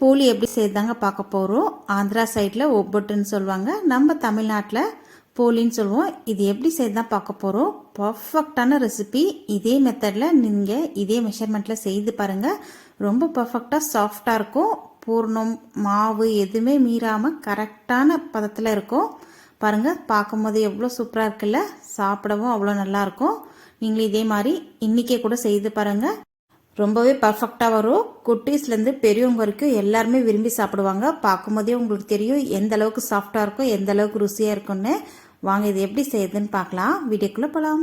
போலி எப்படி செய்தாங்க பார்க்க போகிறோம் ஆந்திரா சைடில் ஒப்பட்டுன்னு சொல்லுவாங்க. நம்ம தமிழ்நாட்டில் போலின்னு சொல்லுவோம். இது எப்படி செய்தான் பார்க்க போகிறோம் பர்ஃபெக்டான ரெசிபி இதே மெத்தடில் நீங்கள் இதே மெஷர்மெண்ட்டில் செய்து பாருங்கள் ரொம்ப பர்ஃபெக்டாக சாஃப்டாக இருக்கும். பூர்ணம் மாவு எதுவுமே மீறாமல் கரெக்டான பதத்தில் இருக்கும். பாருங்கள் பார்க்கும்போது எவ்வளோ சூப்பராக இருக்குல்ல? சாப்பிடவும் அவ்வளோ நல்லாயிருக்கும் நீங்களும் இதே மாதிரி இன்றைக்கே கூட செய்து பாருங்கள் ரொம்பவே பர்ஃபெக்டாக வரும். குட்டீஸ்லேருந்து பெரியவங்க வரைக்கும் எல்லாருமே விரும்பி சாப்பிடுவாங்க. பார்க்கும்போதே உங்களுக்கு தெரியும் எந்த அளவுக்கு சாஃப்டாக இருக்கும் எந்த அளவுக்கு ருசியாக இருக்கும்னு. வாங்க இது எப்படி செய்யுதுன்னு பார்க்கலாம். வீடியோக்குள்ளே போகலாம்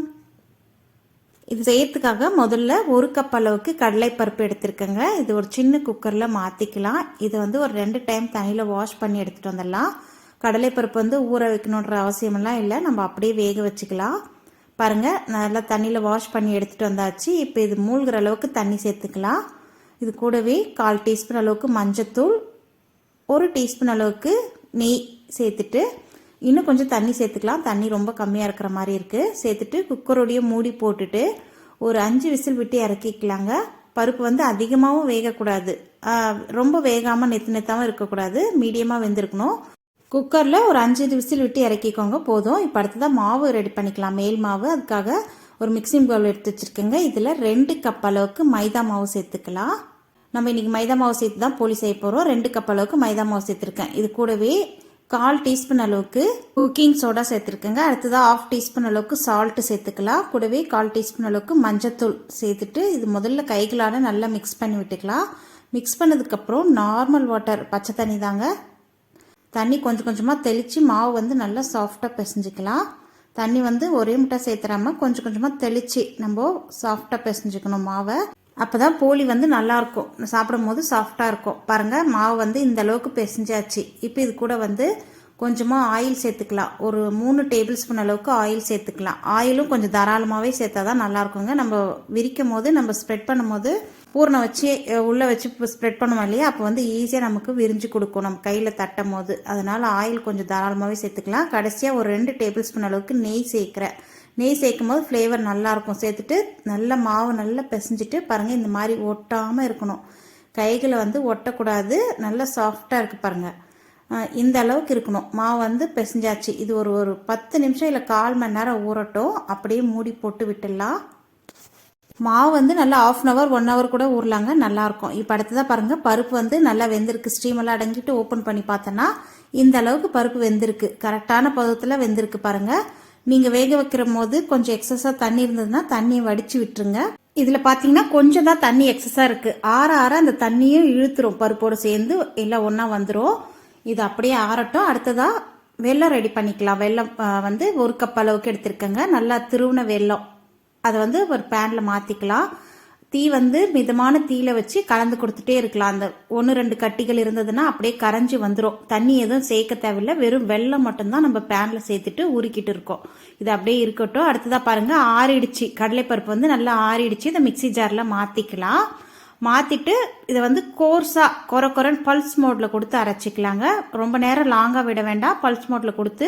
இது செய்யறதுக்காக முதல்ல ஒரு கப் அளவுக்கு கடலைப்பருப்பு எடுத்திருக்கேங்க. இது ஒரு சின்ன குக்கரில் மாற்றிக்கலாம் இது வந்து ஒரு ரெண்டு டைம் தண்ணியில் வாஷ் பண்ணி எடுத்துகிட்டு வந்துடலாம். கடலைப்பருப்பு வந்து ஊற வைக்கணுன்ற அவசியமெல்லாம் இல்லை. நம்ம அப்படியே வேக வச்சுக்கலாம். பாருங்கள் நல்லா தண்ணியில் வாஷ் பண்ணி எடுத்துகிட்டு வந்தாச்சு. இப்போ இது மூழ்கிற அளவுக்கு தண்ணி சேர்த்துக்கலாம். இது கூடவே கால் டீஸ்பூன் அளவுக்கு மஞ்சத்தூள் ஒரு டீஸ்பூன் அளவுக்கு நெய் சேர்த்துட்டு இன்னும் கொஞ்சம் தண்ணி சேர்த்துக்கலாம். தண்ணி ரொம்ப கம்மியாக இருக்கிற மாதிரி இருக்குது சேர்த்துட்டு குக்கரோடைய மூடி போட்டுட்டு ஒரு அஞ்சு விசில் விட்டு இறக்கிக்கலாங்க. பருப்பு வந்து அதிகமாகவும் வேகக்கூடாது. ரொம்ப வேகாமல் நெத்து நெத்தாகவும் இருக்கக்கூடாது. மீடியமாக வெந்திருக்கணும். குக்கரில் ஒரு அஞ்சு விசில் விட்டு இறக்கிக்கோங்க போதும். இப்போ அடுத்ததாக மாவு ரெடி பண்ணிக்கலாம். மேல் மாவு அதுக்காக ஒரு மிக்சிங் பவுல் எடுத்து வச்சுருக்கேங்க. இதில் ரெண்டு கப் அளவுக்கு மைதா மாவு சேர்த்துக்கலாம். நம்ம இன்றைக்கி மைதா மாவு சேர்த்து தான் போலி செய்ய போகிறோம் ரெண்டு கப் அளவுக்கு மைதா மாவு சேர்த்துருக்கேன். இது கூடவே கால் டீஸ்பூன் அளவுக்கு குக்கிங் சோடா சேர்த்துருக்கேங்க. அடுத்ததாக ஆஃப் டீஸ்பூன் அளவுக்கு சால்ட்டு சேர்த்துக்கலாம். கூடவே கால் டீஸ்பூன் அளவுக்கு மஞ்சத்தூள் சேர்த்துட்டு இது முதல்ல கைகளால் நல்லா மிக்ஸ் பண்ணி விட்டுக்கலாம். மிக்ஸ் பண்ணதுக்கப்புறம் நார்மல் வாட்டர் பச்சை தண்ணி தாங்க. தண்ணி கொஞ்சம் கொஞ்சமாக தெளித்து மாவு வந்து நல்லா சாஃப்டாக பிசைஞ்சிக்கலாம். தண்ணி வந்து ஒரே முட்டை சேர்த்துறாமல் கொஞ்சம் கொஞ்சமாக தெளித்து நம்ம சாஃப்டாக பிசைஞ்சிக்கணும் மாவை. அப்போ தான் போலி வந்து நல்லாயிருக்கும் சாப்பிடும் போது சாஃப்டாக இருக்கும். பாருங்கள் மாவு வந்து இந்த அளவுக்கு பிசைஞ்சாச்சு. இப்போ இது கூட வந்து கொஞ்சமாக ஆயில் சேர்த்துக்கலாம். ஒரு மூணு டேபிள் ஸ்பூன் அளவுக்கு ஆயில் சேர்த்துக்கலாம். ஆயிலும் கொஞ்சம் தாராளமாகவே சேர்த்தா தான் நல்லாயிருக்குங்க நம்ம விரிக்கும் போது நம்ம ஸ்ப்ரெட் பண்ணும்போது பூர்ணம் வச்சு உள்ளே வச்சு ஸ்ப்ரெட் பண்ணுவோம் இல்லையா? அப்போ வந்து ஈஸியாக நமக்கு விரிஞ்சு கொடுக்கும். நம்ம கையில் தட்டும் போது. அதனால் ஆயில் கொஞ்சம் தாராளமாகவே சேர்த்துக்கலாம். கடைசியாக ஒரு ரெண்டு டேபிள் ஸ்பூன் அளவுக்கு நெய் சேர்க்குறேன் நெய் சேர்க்கும் போது ஃப்ளேவர் நல்லாயிருக்கும் சேர்த்துட்டு நல்ல மாவு நல்லா பிசைஞ்சிட்டு பாருங்கள் இந்த மாதிரி ஒட்டாமல் இருக்கணும். கைகளை வந்து ஒட்டக்கூடாது. நல்லா சாஃப்டாக இருக்குது பாருங்கள் இந்த அளவுக்கு இருக்கணும். மாவு வந்து பிசைஞ்சாச்சு. இது ஒரு ஒரு பத்து நிமிஷம் இல்லை கால் மணி நேரம் ஊறட்டும். அப்படியே மூடி போட்டு விட்டுடலாம். மாவு வந்து நல்லா half an hour one hour கூட ஊறலாங்க நல்லாயிருக்கும். இப்போ அடுத்ததாக பாருங்கள் பருப்பு வந்து நல்லா வெந்திருக்கு. ஸ்டீமெல்லாம் அடங்கிட்டு ஓப்பன் பண்ணி பார்த்தோன்னா இந்த அளவுக்கு பருப்பு வெந்திருக்கு. கரெக்டான பதத்தில் வெந்திருக்கு பாருங்கள் நீங்கள் வேக வைக்கிற போது கொஞ்சம் எக்ஸஸாக தண்ணி இருந்ததுன்னா தண்ணியை வடித்து விட்டுருங்க. இதில் பார்த்தீங்கன்னா கொஞ்சம் தான் தண்ணி எக்ஸஸாக இருக்குது ஆற ஆற அந்த தண்ணியும் இழுத்துரும். பருப்போடு சேர்ந்து எல்லாம் ஒன்றா வந்துடும் இது அப்படியே ஆறட்டும். அடுத்ததாக வெள்ளம் ரெடி பண்ணிக்கலாம். வெள்ளம் வந்து ஒரு கப் அளவுக்கு எடுத்திருக்கேங்க. நல்லா திருவுன வெல்லம். அதை வந்து ஒரு பேனில் மாற்றிக்கலாம் தீ வந்து மிதமான தீயில வச்சு கலந்து கொடுத்துட்டே இருக்கலாம். அந்த ஒன்று ரெண்டு கட்டிகள் இருந்ததுன்னா அப்படியே கரைஞ்சி வந்துடும் தண்ணி எதுவும் சேர்க்க தேவையில்லை. வெறும் வெள்ளம் மட்டும்தான் நம்ம பேனில் சேர்த்துட்டு உருக்கிட்டு இருக்கோம். இது அப்படியே இருக்கட்டும். அடுத்ததாக பாருங்கள் ஆறிடுச்சு. கடலைப்பருப்பு வந்து நல்லா ஆறிடுச்சு. இந்த மிக்சி ஜாரில் மாற்றிக்கலாம் மாற்றிட்டு இதை வந்து கோர்ஸாக கொர கொரன்னு பல்ஸ் மோடில் கொடுத்து அரைச்சிக்கலாங்க. ரொம்ப நேரம் லாங்காக விட வேண்டாம். பல்ஸ் மோடில் கொடுத்து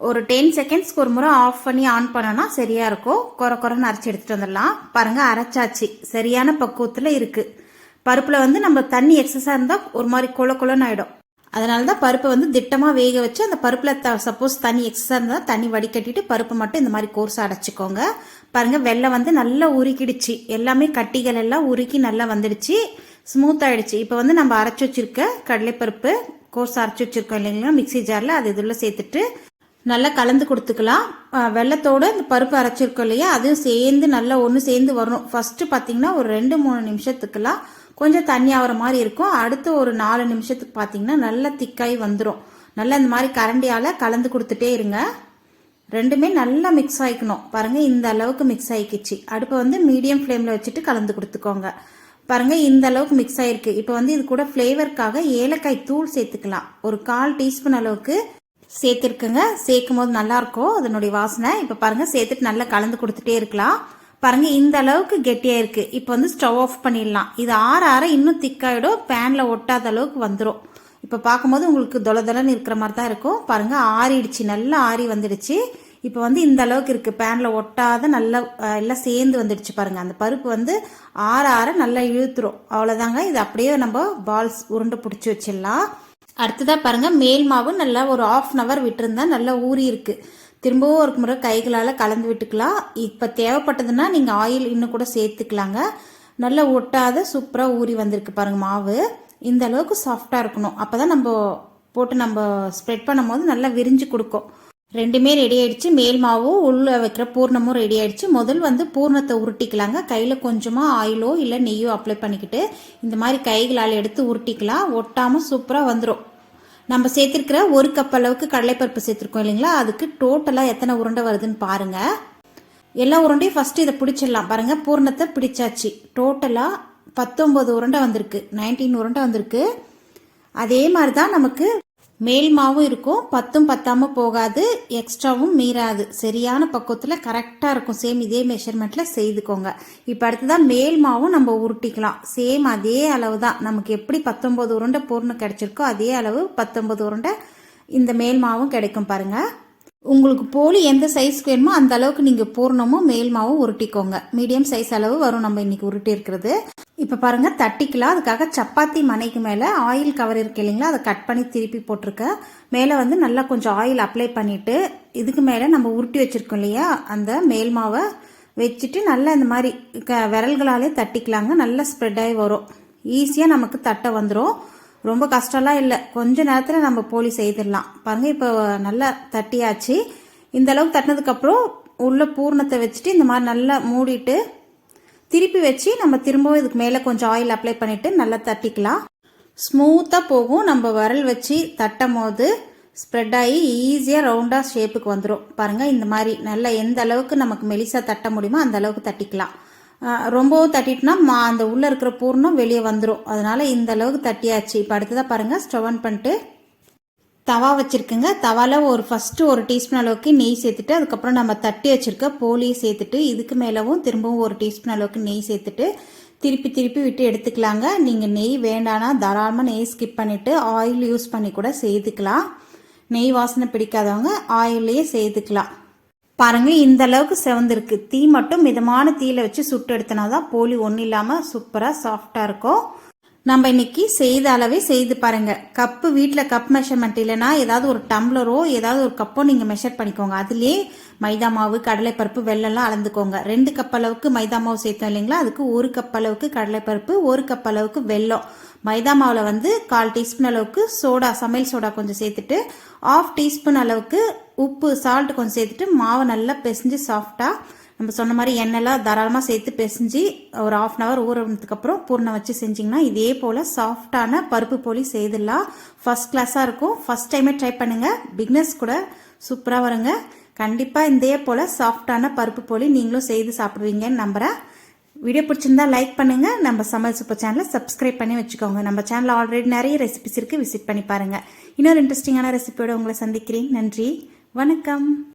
ஒரு டென் செகண்ட்ஸ்க்கு ஒரு முறை ஆஃப் பண்ணி ஆன் பண்ணோன்னா சரியாக இருக்கும். குறை குறைன்னு அரைச்சி எடுத்துகிட்டு வந்துடலாம். பாருங்கள் அரைச்சாச்சு. சரியான பக்குவத்தில் இருக்குது பருப்பில் வந்து நம்ம தண்ணி எக்ஸஸாக இருந்தால் ஒரு மாதிரி கொல கொலன்னு ஆகிடும் அதனால தான் பருப்பை வந்து திட்டமாக வேக வச்சு அந்த பருப்பில் த சப்போஸ் தண்ணி எக்ஸஸாக இருந்தால் தண்ணி வடிகட்டிட்டு பருப்பு மட்டும் இந்த மாதிரி கோர்ஸ் அடைச்சிக்கோங்க பாருங்கள் வெள்ளம் வந்து நல்லா உருக்கிடுச்சு எல்லாமே கட்டிகள் எல்லாம் உருக்கி நல்லா வந்துடுச்சு. ஸ்மூத் ஆயிடுச்சு. இப்போ வந்து நம்ம அரைச்சி வச்சிருக்க கடலைப்பருப்பு கோர்ஸ் அரைச்சி வச்சிருக்கோம் இல்லைங்களா? மிக்சி ஜாரில் அது இதில் சேர்த்துட்டு நல்லா கலந்து கொடுத்துக்கலாம். வெள்ளத்தோடு இந்த பருப்பு அரைச்சிருக்கோம் இல்லையா? அதுவும் சேர்ந்து நல்லா ஒன்று சேர்ந்து வரணும். ஃபஸ்ட்டு பார்த்தீங்கன்னா ஒரு ரெண்டு மூணு நிமிஷத்துக்கெல்லாம் கொஞ்சம் தண்ணி ஆகிற மாதிரி இருக்கும். அடுத்து ஒரு நாலு நிமிஷத்துக்கு பார்த்தீங்கன்னா நல்லா திக்காய் வந்துடும் நல்லா இந்த மாதிரி கரண்டியால் கலந்து கொடுத்துட்டே இருங்க. ரெண்டுமே நல்லா மிக்ஸ் ஆகிக்கணும் பாருங்கள் இந்த அளவுக்கு மிக்ஸ் ஆகிக்கிச்சு அடுப்பை வந்து மீடியம் ஃப்ளேமில் வச்சுட்டு கலந்து கொடுத்துக்கோங்க. பாருங்கள் இந்த அளவுக்கு மிக்ஸ் ஆகிருக்கு இப்போ வந்து இது கூட ஃப்ளேவருக்காக ஏலக்காய் தூள் சேர்த்துக்கலாம். ஒரு கால் டீஸ்பூன் அளவுக்கு சேர்த்துருக்குங்க. சேர்க்கும் போது நல்லாயிருக்கும் அதனுடைய வாசனை. இப்போ பாருங்கள் சேர்த்துட்டு நல்லா கலந்து கொடுத்துட்டே இருக்கலாம். பாருங்கள் இந்த அளவுக்கு கெட்டியாக இருக்குது இப்போ வந்து ஸ்டவ் ஆஃப் பண்ணிடலாம். இது ஆற ஆற இன்னும் திக்காயிடும். பேனில் ஒட்டாத அளவுக்கு வந்துடும் இப்போ பார்க்கும்போது உங்களுக்கு தொல தொலன்னு இருக்கிற மாதிரி தான் இருக்கும். பாருங்கள் ஆறிடுச்சு. நல்லா ஆறி வந்துடுச்சு. இப்போ வந்து இந்த அளவுக்கு இருக்குது பேனில் ஒட்டாத நல்லா எல்லாம் சேர்ந்து வந்துடுச்சு பாருங்கள் அந்த பருப்பு வந்து ஆற ஆற நல்லா இழுத்துரும். அவ்வளோதாங்க இது அப்படியே நம்ம பால்ஸ் உருண்டை பிடிச்சி வச்சிடலாம். அடுத்ததாக பாருங்கள் மேல் மாவு நல்லா ஒரு ஆஃப் அன் ஹவர் விட்டுருந்தா நல்லா ஊறி இருக்குது திரும்பவும் ஒரு முறை கைகளால் கலந்து விட்டுக்கலாம். இப்போ தேவைப்பட்டதுன்னா நீங்கள் ஆயில் இன்னும் கூட சேர்த்துக்கலாங்க. நல்லா ஒட்டாத சூப்பராக ஊறி வந்திருக்கு பாருங்கள் மாவு. இந்த அளவுக்கு சாஃப்டாக இருக்கணும். அப்போ தான் நம்ம போட்டு நம்ம ஸ்ப்ரெட் பண்ணும்போது நல்லா விரிஞ்சு கொடுக்கும். ரெண்டுமே ரெடி ஆயிடுச்சு. மேல் மாவும் உள்ள வைக்கிற பூர்ணமும் ரெடி ஆயிடுச்சு. முதல் வந்து பூர்ணத்தை உருட்டிக்கலாங்க. கையில் கொஞ்சமாக ஆயிலோ இல்லை நெய்யோ அப்ளை பண்ணிக்கிட்டு இந்த மாதிரி கைகளால் எடுத்து உருட்டிக்கலாம். ஒட்டாமல் சூப்பராக வந்துடும் நம்ம சேர்த்துருக்கிற ஒரு கப் அளவுக்கு கடலைப்பருப்பு சேர்த்துருக்கோம் இல்லைங்களா? அதுக்கு டோட்டலாக எத்தனை உருண்டை வருதுன்னு பாருங்க. எல்லா உருண்டையும் ஃபர்ஸ்ட் இதை பிடிச்சிடலாம். பாருங்க பூர்ணத்தை பிடிச்சாச்சு. டோட்டலாக பத்தொம்பது உருண்டை வந்திருக்கு. நைன்டீன் உருண்டை வந்திருக்கு. அதே மாதிரி தான் நமக்கு மேல் மாவும் இருக்கும் பத்தும் பத்தாமல் போகாது எக்ஸ்ட்ராவும் மீறாது. சரியான பக்குவத்தில் கரெக்டாக இருக்கும். சேம் இதே மெஷர்மெண்ட்டில் செய்துக்கோங்க. இப்போ அடுத்ததான் மேல் மாவும் நம்ம உருட்டிக்கலாம். சேம் அதே அளவு தான் நமக்கு எப்படி பத்தொம்பது உருண்டை பூர்ணம் கிடச்சிருக்கோ அதே அளவு பத்தொம்பது உருண்டை இந்த மேல் மாவும் கிடைக்கும் பாருங்கள் உங்களுக்கு போலி எந்த சைஸ்க்கு வேணுமோ அந்த அளவுக்கு நீங்கள் பூர்ணமும் மேல் மாவும் உருட்டிக்கோங்க. மீடியம் சைஸ் அளவு வரும் நம்ம இன்னைக்கு உருட்டி இருக்கிறது. இப்போ பாருங்க தட்டிக்கலாம் அதுக்காக சப்பாத்தி மனைக்கு மேலே ஆயில் கவர் இருக்கு இல்லைங்களா அதை கட் பண்ணி திருப்பி போட்டிருக்கேன். மேலே வந்து நல்லா கொஞ்சம் ஆயில் அப்ளை பண்ணிட்டு இதுக்கு மேலே நம்ம உருட்டி வச்சிருக்கோம் இல்லையா அந்த மேல் மாவை வச்சுட்டு நல்லா இந்த மாதிரி க விரல்களாலே தட்டிக்கலாங்க. நல்லா ஸ்ப்ரெட் ஆகி வரும். ஈஸியாக நமக்கு தட்டை வந்துடும் ரொம்ப கஷ்டம்லாம் இல்லை. கொஞ்ச நேரத்தில் நம்ம போலி செய்திடலாம். பாருங்கள் இப்போ நல்லா தட்டியாச்சு. இந்த அளவுக்கு தட்டினதுக்கப்புறம் உள்ள பூர்ணத்தை வச்சுட்டு இந்த மாதிரி நல்லா மூடிட்டு திருப்பி வச்சு நம்ம திரும்பவும் இதுக்கு மேலே கொஞ்சம் ஆயில் அப்ளை பண்ணிவிட்டு நல்லா தட்டிக்கலாம். ஸ்மூத்தாக போகும். நம்ம விரல் வச்சு தட்டும் போது ஸ்ப்ரெட் ஆகி ஈஸியாக ரவுண்டாக ஷேப்புக்கு வந்துடும் பாருங்கள் இந்த மாதிரி நல்லா எந்த அளவுக்கு நமக்கு மெலிசாக தட்ட முடியுமோ அந்த அளவுக்கு தட்டிக்கலாம். ரொம்பவும் தட்டிட்டுனா மா அந்த உள்ளே இருக்கிற பூர்ணம் வெளியே வந்துடும் அதனால் இந்த அளவுக்கு தட்டியாச்சு. இப்போ அடுத்ததாக பாருங்கள் ஸ்டவ் ஆன் பண்ணிட்டு தவா வச்சுருக்குங்க. தவாவில் ஒரு ஃபஸ்ட்டு ஒரு டீஸ்பூன் அளவுக்கு நெய் சேர்த்துட்டு அதுக்கப்புறம் நம்ம தட்டி வச்சுருக்க போலியை சேர்த்துட்டு இதுக்கு மேலவும் திரும்பவும் ஒரு டீஸ்பூன் அளவுக்கு நெய் சேர்த்துட்டு திருப்பி திருப்பி விட்டு எடுத்துக்கலாங்க. நீங்கள் நெய் வேண்டானா தாராளமாக நெய் ஸ்கிப் பண்ணிவிட்டு ஆயில் யூஸ் பண்ணி கூட சேர்த்துக்கலாம் நெய் வாசனை பிடிக்காதவங்க ஆயிலையே சேர்த்துக்கலாம் பாருங்க இந்த அளவுக்கு செவந்திருக்கு. தீ மட்டும் மிதமான தீயில வச்சு சுட்டு எடுத்தனா தான் போலி ஒன்றும் இல்லாமல் சூப்பராக சாஃப்டாக இருக்கும். நம்ம இன்னைக்கு செய்த அளவே செய்து பாருங்க. கப்பு வீட்டில் கப் மெஷர்மெண்ட் இல்லைன்னா ஏதாவது ஒரு டம்ளரோ ஏதாவது ஒரு கப்போ நீங்கள் மெஷர் பண்ணிக்கோங்க. அதுலேயே மைதா மாவு கடலைப்பருப்பு வெள்ளம்லாம் அளந்துக்கோங்க. ரெண்டு கப் அளவுக்கு மைதா மாவு சேர்த்தோம் இல்லைங்களா? அதுக்கு ஒரு கப் அளவுக்கு கடலைப்பருப்பு ஒரு கப் அளவுக்கு வெல்லம். மைதா மாவில் வந்து கால் டீஸ்பூன் அளவுக்கு சோடா சமையல் சோடா கொஞ்சம் சேர்த்துட்டு ஆஃப் டீஸ்பூன் அளவுக்கு உப்பு சால்ட் கொஞ்சம் சேர்த்துட்டு மாவை நல்லா பிசைஞ்சு சாஃப்டாக நம்ம சொன்ன மாதிரி எண்ணெய்லாம் தாராளமாக சேர்த்து பிசைஞ்சு ஒரு ஆஃப் அன் ஹவர் ஊறதுக்கு பூர்ணம் வச்சு செஞ்சிங்கன்னா இதே போல் சாஃப்டான பருப்பு போலி செய்திடலாம். ஃபர்ஸ்ட் கிளாஸாக இருக்கும். ஃபர்ஸ்ட் டைமே ட்ரை பண்ணுங்கள் பிக்னஸ் கூட சூப்பராக வருங்க. கண்டிப்பாக இதே போல் சாஃப்டான பருப்பு போலி நீங்களும் செய்து சாப்பிடுவீங்கன்னு நம்புகிறேன் வீடியோ பிடிச்சிருந்தா லைக் பண்ணுங்க. நம்ம சமையல் சூப்பர் சேனலை சப்ஸ்கிரைப் பண்ணி வச்சுக்கோங்க. நம்ம சேனலில் ஆல்ரெடி நிறைய ரெசிபிஸ் இருக்கு. விசிட் பண்ணி பாருங்க. இன்னொரு இன்ட்ரெஸ்டிங்கான ரெசிபியோட உங்களை சந்திக்கிறேன். நன்றி. வணக்கம்.